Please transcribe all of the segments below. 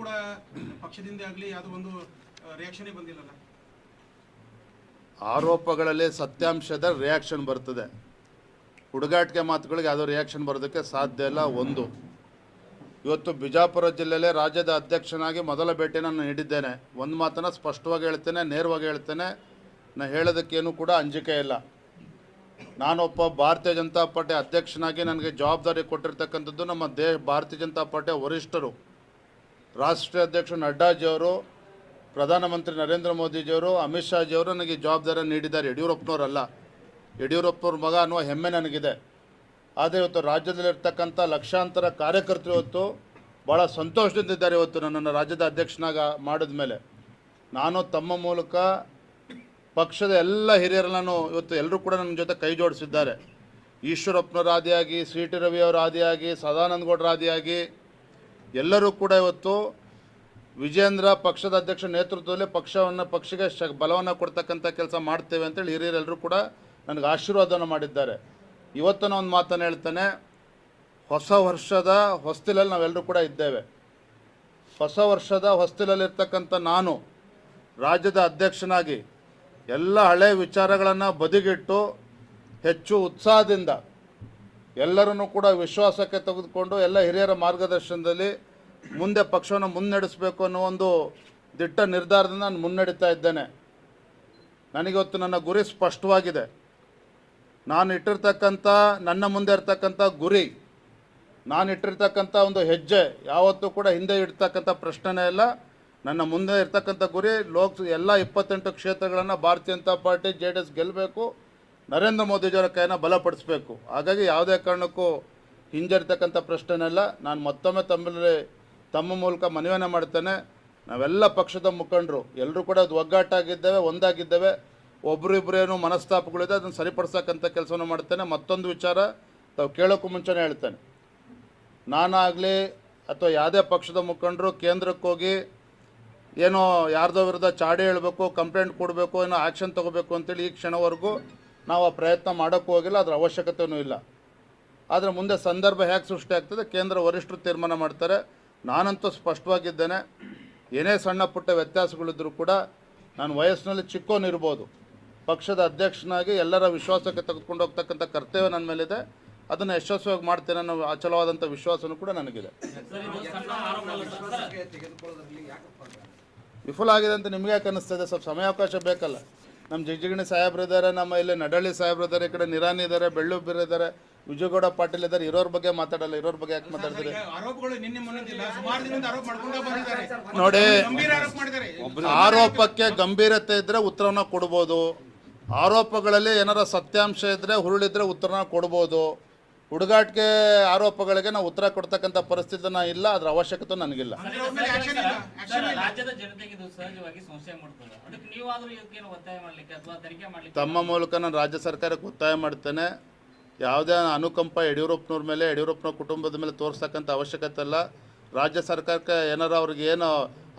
ಕೂಡ ಪಕ್ಷದಿಂದ ಆಗಲಿ ಯಾವುದೋ ಒಂದು ರಿಯಾಕ್ಷನೇ ಬಂದಿಲ್ಲಲ್ಲ. ಆರೋಪಗಳಲ್ಲಿ ಸತ್ಯಾಂಶದ ರಿಯಾಕ್ಷನ್ ಬರ್ತದೆ. ಹುಡುಗಾಟಿಕೆ ಮಾತುಗಳಿಗೆ ಯಾವುದೋ ರಿಯಾಕ್ಷನ್ ಬರೋದಕ್ಕೆ ಸಾಧ್ಯ ಇಲ್ಲ, ಒಂದು. ಇವತ್ತು ಬಿಜಾಪುರ ಜಿಲ್ಲೆಯಲ್ಲೇ ರಾಜ್ಯದ ಅಧ್ಯಕ್ಷನಾಗಿ ಮೊದಲ ಭೇಟಿ ನಾನು ನೀಡಿದ್ದೇನೆ. ಒಂದು ಮಾತನ್ನು ಸ್ಪಷ್ಟವಾಗಿ ಹೇಳ್ತೇನೆ, ನೇರವಾಗಿ ಹೇಳ್ತೇನೆ. ನಾನು ಹೇಳೋದಕ್ಕೇನು ಕೂಡ ಅಂಜಿಕೆ ಇಲ್ಲ. ನಾನೊಬ್ಬ ಭಾರತೀಯ ಜನತಾ ಪಾರ್ಟಿ ಅಧ್ಯಕ್ಷನಾಗಿ ನನಗೆ ಜವಾಬ್ದಾರಿ ಕೊಟ್ಟಿರ್ತಕ್ಕಂಥದ್ದು ನಮ್ಮ ದೇಶ, ಭಾರತೀಯ ಜನತಾ ಪಾರ್ಟಿಯ ವರಿಷ್ಠರು. ರಾಷ್ಟ್ರೀಯ ಅಧ್ಯಕ್ಷ ನಡ್ಡಾಜಿಯವರು ಪ್ರಧಾನಮಂತ್ರಿ ನರೇಂದ್ರ ಮೋದಿಜಿಯವರು, ಅಮಿತ್ ಶಾಜಿಯವರು ನನಗೆ ಜವಾಬ್ದಾರಿ ನೀಡಿದ್ದಾರೆ. ಯಡಿಯೂರಪ್ಪನವರಲ್ಲ. ಯಡಿಯೂರಪ್ಪನವ್ರ ಮಗ ಅನ್ನುವ ಹೆಮ್ಮೆ ನನಗಿದೆ. ಆದರೆ ಇವತ್ತು ರಾಜ್ಯದಲ್ಲಿರ್ತಕ್ಕಂಥ ಲಕ್ಷಾಂತರ ಕಾರ್ಯಕರ್ತರು ಇವತ್ತು ಭಾಳ ಸಂತೋಷದಿಂದಿದ್ದಾರೆ ಇವತ್ತು ನನ್ನನ್ನು ರಾಜ್ಯದ ಅಧ್ಯಕ್ಷನಾಗ ಮಾಡಿದ ಮೇಲೆ ನಾನು ತಮ್ಮ ಮೂಲಕ ಪಕ್ಷದ ಎಲ್ಲ ಹಿರಿಯರನ್ನು ಇವತ್ತು ಎಲ್ಲರೂ ಕೂಡ ನನ್ನ ಜೊತೆ ಕೈ ಜೋಡಿಸಿದ್ದಾರೆ. ಈಶ್ವರಪ್ಪನವರ ಆದಿಯಾಗಿ ಸಿ ಟಿ ರವಿಯವರ ಆದಿಯಾಗಿ ಸದಾನಂದ ಗೌಡರ ಆದಿಯಾಗಿ ಎಲ್ಲರೂ ಕೂಡ ಇವತ್ತು ವಿಜೇಂದ್ರ ಪಕ್ಷದ ಅಧ್ಯಕ್ಷ ನೇತೃತ್ವದಲ್ಲಿ ಪಕ್ಷವನ್ನು ಪಕ್ಷಕ್ಕೆ ಶ, ಬಲವನ್ನು ಕೊಡ್ತಕ್ಕಂಥ ಕೆಲಸ ಮಾಡ್ತೇವೆ ಅಂತೇಳಿ ಹಿರಿಯರೆಲ್ಲರೂ ಕೂಡ ನನಗೆ ಆಶೀರ್ವಾದವನ್ನು ಮಾಡಿದ್ದಾರೆ. ಇವತ್ತು ನಾನು ಒಂದು ಮಾತನ್ನು ಹೇಳ್ತಾನೆ. ಹೊಸ ವರ್ಷದ ಹೊಸ್ತಿಲಲ್ಲಿ ನಾವೆಲ್ಲರೂ ಕೂಡ ಇದ್ದೇವೆ. ಹೊಸ ವರ್ಷದ ಹೊಸ್ತಿಲಲ್ಲಿರ್ತಕ್ಕಂಥ ನಾನು ರಾಜ್ಯದ ಅಧ್ಯಕ್ಷನಾಗಿ ಎಲ್ಲ ಹಳೆ ವಿಚಾರಗಳನ್ನು ಬದಿಗಿಟ್ಟು ಹೆಚ್ಚು ಉತ್ಸಾಹದಿಂದ ಎಲ್ಲರನ್ನೂ ಕೂಡ ವಿಶ್ವಾಸಕ್ಕೆ ತೆಗೆದುಕೊಂಡು ಎಲ್ಲ ಹಿರಿಯರ ಮಾರ್ಗದರ್ಶನದಲ್ಲಿ ಮುಂದೆ ಪಕ್ಷವನ್ನು ಮುನ್ನಡೆಸಬೇಕು ಅನ್ನೋ ಒಂದು ದಿಟ್ಟ ನಿರ್ಧಾರದಿಂದ ನಾನು ಮುನ್ನಡೀತಾ ಇದ್ದೇನೆ. ನನಗಿವತ್ತು ನನ್ನ ಗುರಿ ಸ್ಪಷ್ಟವಾಗಿದೆ. ನಾನು ಇಟ್ಟಿರ್ತಕ್ಕಂಥ, ನನ್ನ ಮುಂದೆ ಇರ್ತಕ್ಕಂಥ ಗುರಿ, ನಾನು ಇಟ್ಟಿರ್ತಕ್ಕಂಥ ಒಂದು ಹೆಜ್ಜೆ, ಯಾವತ್ತೂ ಕೂಡ ಹಿಂದೆ ಇಡ್ತಕ್ಕಂಥ ಪ್ರಶ್ನೆನೇ ಇಲ್ಲ. ನನ್ನ ಮುಂದೆ ಇರ್ತಕ್ಕಂಥ ಗುರಿ ಲೋಕ್, ಎಲ್ಲ ಇಪ್ಪತ್ತೆಂಟು ಕ್ಷೇತ್ರಗಳನ್ನು Bharatiya Janata party, J D S ಗೆಲ್ಲಬೇಕು ನರೇಂದ್ರ ಮೋದಿಜಿಯವರ ಕೈನ ಬಲಪಡಿಸಬೇಕು. ಹಾಗಾಗಿ ಯಾವುದೇ ಕಾರಣಕ್ಕೂ ಹಿಂಜರಿತಕ್ಕಂಥ ಪ್ರಶ್ನೆನೆಲ್ಲ ನಾನು ಮತ್ತೊಮ್ಮೆ ತಮ್ಮಲ್ಲಿ, ತಮ್ಮ ಮೂಲಕ ಮನವಿಯನ್ನು ಮಾಡ್ತೇನೆ. ನಾವೆಲ್ಲ ಪಕ್ಷದ ಮುಖಂಡರು ಎಲ್ಲರೂ ಕೂಡ ಅದು ಒಗ್ಗಟ್ಟಾಗಿದ್ದೇವೆ ಒಂದಾಗಿದ್ದೇವೆ. ಒಬ್ಬರು ಇಬ್ಬರು ಏನು ಮನಸ್ತಾಪಗಳಿದೆ, ಅದನ್ನು ಸರಿಪಡಿಸಕ್ಕಂಥ ಕೆಲಸವನ್ನು ಮಾಡ್ತೇನೆ. ಮತ್ತೊಂದು ವಿಚಾರ ತಾವು ಕೇಳೋಕ್ಕೂ ಮುಂಚೆನೇ ಹೇಳ್ತೇನೆ. ನಾನಾಗಲಿ ಅಥವಾ ಯಾವುದೇ ಪಕ್ಷದ ಮುಖಂಡರು ಕೇಂದ್ರಕ್ಕೆ ಹೋಗಿ ಏನೋ ಯಾರ್ದೋ ವಿರುದ್ಧ ಚಾಡಿ ಹೇಳಬೇಕು, ಕಂಪ್ಲೇಂಟ್ ಕೊಡಬೇಕು, ಏನೋ ಆ್ಯಕ್ಷನ್ ತೊಗೋಬೇಕು ಅಂತೇಳಿ ಈ ಕ್ಷಣವರೆಗೂ ನಾವು ಆ ಪ್ರಯತ್ನ ಮಾಡೋಕ್ಕೂ ಹೋಗಿಲ್ಲ, ಅದರ ಅವಶ್ಯಕತೆಯೂ ಇಲ್ಲ. ಆದರೆ ಮುಂದೆ ಸಂದರ್ಭ ಹೇಗೆ ಸೃಷ್ಟಿ ಆಗ್ತದೆ, ಕೇಂದ್ರ ವರಿಷ್ಠರು ತೀರ್ಮಾನ ಮಾಡ್ತಾರೆ. ನಾನಂತೂ ಸ್ಪಷ್ಟವಾಗಿದ್ದೇನೆ, ಏನೇ ಸಣ್ಣ ಪುಟ್ಟ ವ್ಯತ್ಯಾಸಗಳಿದ್ದರೂ ಕೂಡ ನಾನು ವಯಸ್ಸಿನಲ್ಲಿ ಚಿಕ್ಕೋನಿರ್ಬೋದು ಪಕ್ಷದ ಅಧ್ಯಕ್ಷನಾಗಿ ಎಲ್ಲರ ವಿಶ್ವಾಸಕ್ಕೆ ತೆಗೆದುಕೊಂಡು ಹೋಗ್ತಕ್ಕಂಥ ಕರ್ತವ್ಯ ನನ್ನ ಮೇಲಿದೆ. ಅದನ್ನು ಯಶಸ್ವಿಯಾಗಿ ಮಾಡ್ತೇನೆ ಅನ್ನೋ ಅಚಲವಾದಂಥ ವಿಶ್ವಾಸನೂ ಕೂಡ ನನಗಿದೆ. ವಿಫಲ ಆಗಿದೆ ಅಂತ ನಿಮ್ಗೆ ಯಾಕೆ ಅನ್ನಿಸ್ತದೆ ಸ್ವಲ್ಪ ಸಮಯಾವಕಾಶ ಬೇಕಲ್ಲ. ನಮ್ಮ ಜಿಗಜಿಗಣಿ ಸಾಹೇಬ್ರು ಇದ್ದಾರೆ ನಮ್ಮ ಇಲ್ಲಿ ನಡಳ್ಳಿ ಸಾಹೇಬ್ರು ಇದ್ದಾರೆ ಈ ಕಡೆ ನಿರಾನಿ ಇದ್ದಾರೆ ಬೆಳ್ಳುಬ್ಬಿರು ಇದ್ದಾರೆ ವಿಜಯಗೌಡ ಪಾಟೀಲ್ ಇದ್ದಾರೆ ಇರೋರ ಬಗ್ಗೆ ಮಾತಾಡಲ್ಲ ಇರೋರ ಬಗ್ಗೆ ಯಾಕೆ ಮಾತಾಡ್ತೀರಿ? ಆರೋಪಗಳು ನಿನ್ನೆ ಮೊನ್ನೆದಿಲ್ಲ ಸುಮಾರು ದಿನದಿಂದ ಆರೋಪ ಮಾಡ್ಕೊಂಡೇ ಬಂದಿದ್ದಾರೆ. ನೋಡಿ ಗಂಭೀರ ಆರೋಪ ಮಾಡಿದ್ದಾರೆ. ಆರೋಪಕ್ಕೆ ಗಂಭೀರತೆ ಇದ್ರೆ ಉತ್ತರವನ್ನು ಕೊಡ್ಬೋದು. ಆರೋಪಗಳಲ್ಲಿ ಏನಾರ ಸತ್ಯಾಂಶ ಇದ್ರೆ ಹುರುಳಿದ್ರೆ ಉತ್ತರನ ಕೊಡ್ಬೋದು. ಹುಡುಗಾಟಿಕೆ ಆರೋಪಗಳಿಗೆ ನಾವು ಉತ್ತರ ಕೊಡ್ತಕ್ಕಂಥ ಪರಿಸ್ಥಿತಿ ನಾ ಇಲ್ಲ ಅದರ ಅವಶ್ಯಕತೆ ನನಗಿಲ್ಲ. ಮಾಡ್ತದೆ. ತಮ್ಮ ಮೂಲಕ ನಾನು ರಾಜ್ಯ ಸರ್ಕಾರಕ್ಕೆ ಒತ್ತಾಯ ಮಾಡ್ತೇನೆ. ಯಾವುದೇ ಅನುಕಂಪ ಯಡಿಯೂರಪ್ಪನವ್ರ ಮೇಲೆ ಯಡಿಯೂರಪ್ಪನ ಕುಟುಂಬದ ಮೇಲೆ ತೋರಿಸ್ತಕ್ಕಂಥ ಅವಶ್ಯಕತೆ ಇಲ್ಲ. ರಾಜ್ಯ ಸರ್ಕಾರಕ್ಕೆ ಏನಾರು ಅವ್ರಿಗೆ ಏನು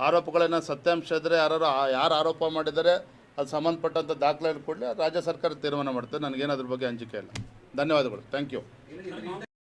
ಆರೋಪಗಳೇನೋ ಸತ್ಯಾಂಶ ಇದ್ದರೆ ಯಾರು ಯಾರು ಆರೋಪ ಮಾಡಿದರೆ ಅದು ಸಂಬಂಧಪಟ್ಟಂಥ ದಾಖಲೆ ಕೊಡಲಿ ರಾಜ್ಯ ಸರ್ಕಾರ ತೀರ್ಮಾನ ಮಾಡ್ತೇನೆ ನನಗೇನು ಅದ್ರ ಬಗ್ಗೆ ಅಂಜಿಕೆ ಇಲ್ಲ. ധന്യവാദങ്ങൾ. താങ്ക്